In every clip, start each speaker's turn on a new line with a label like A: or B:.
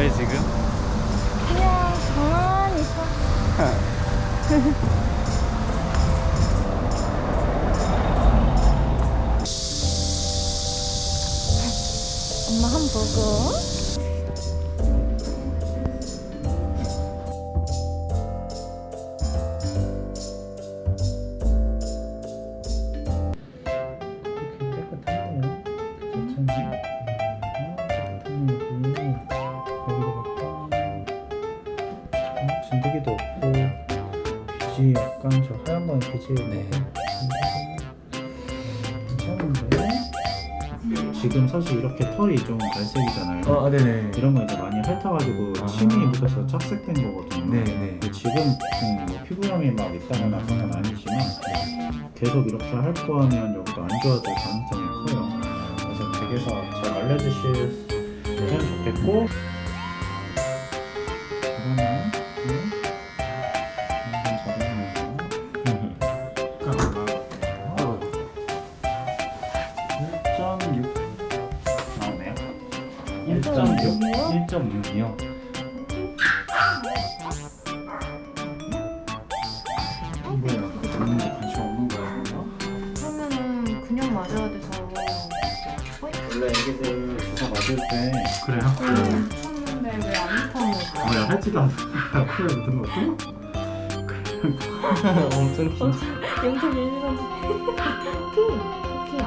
A: 거예요 지금?
B: 그냥 가만히 있어. 엄마 한 번 보고.
C: 깨끗하네요. 괜찮지? 빛이 약간 저 하얀 건 빛이
A: 네.
C: 괜찮은데 지금 사실 이렇게 털이 좀 갈색이잖아요.
A: 아 네네.
C: 이런 거 이제 많이 핥아가지고
A: 아.
C: 침이 묻어서 착색된 거거든요.
A: 네 네.
C: 근데 지금 음, 뭐 피부염이 막 있다거나 그런 건 아니지만 계속 이렇게 핥고 하면 여기도 안 좋아질 가능성이 커요. 그래서 댁에서 잘 말려주시면 좋겠고 1.6
A: 1.6이요.
C: 뭐야? 잡는데 관심 없는 거야?
B: 그러면은 그냥 맞아야 돼서.
C: 원래 애기들 주사 맞을 때 그래요?
B: 음, 쳤는데 왜 안 타는 거야?
C: 뭐야 할지도 않아 코에 묻은 것도?
A: 엄청 긴.
B: 영상 밀리면 피! 피야.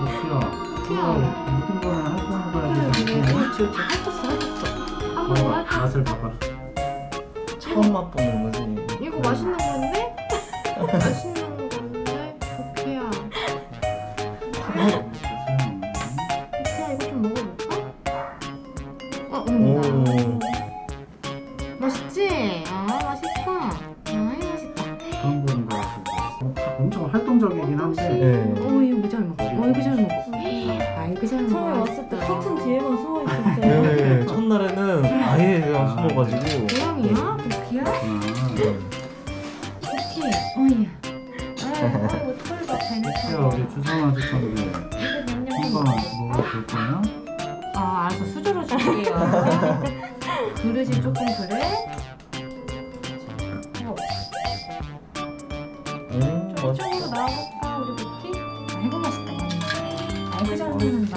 C: 목피야
B: 그렇지. 핥았어, 핥았어. 한 번만
C: 봐봐
B: 핥아.
C: 맛을 봐봐
A: 처음 맛보는 거지.
B: 이거 맛있는 건데? 맛있는 건데? 오케야. 오케야, 이거 좀 먹어볼까? 어, 음. 맛있지? 아, 맛있어. 아이, 맛있다.
C: 그런 거인 거 같고 엄청 활동적이긴 한데
A: 네.
B: 어, 이거 잘 먹어. 어, 이거 잘 먹어. 아이고, 잘 먹어.
D: 처음에 왔을 때 커튼 뒤에만
A: 아, 숨어가지고.
B: 고양이야? 도끼야?
C: 아,
B: 도끼. 어이야. 아, 이거 털봐.
C: 목피야 우리 주성아 주성이 한번 먹어볼 거야?
B: 아, 알았어. 수저로 줄게요. 그릇이 조금 그래? 어,
A: 음,
B: 좀
A: 맛있어.
B: 이쪽으로 나와볼까, 우리 도끼? 아이고, 맛있다. 아이고, 잘 먹는다.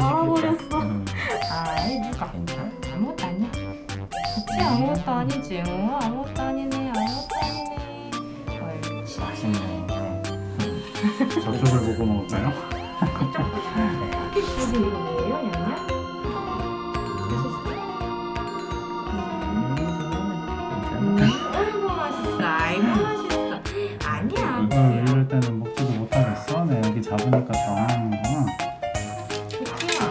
D: 알아버렸어.
A: 음.
B: 아이, 누가.
A: 괜찮아?
B: 아무것도 아니야. 그치? 아무것도 아니지. 어, 아무것도 아니네. 아무것도 아니네. 옳지.
A: 맛있네.
C: 저쪽을 보고 먹을까요?
B: 여기 이거 뭐예요, 양념? 음, 아이고 맛있어. 아이고 맛있어. 아니야.
C: 이걸 이럴 때는 먹지도 못하겠어 내 여기 잡으니까
B: 도끼야.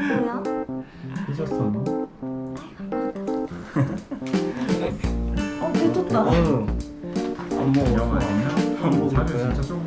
D: 먹었고요.
C: 삐졌어 너?
D: 어, 뱉었다.
A: 응. 안 먹어.
C: 영 아니야?
A: 안 먹을 거야.
C: 진짜 조금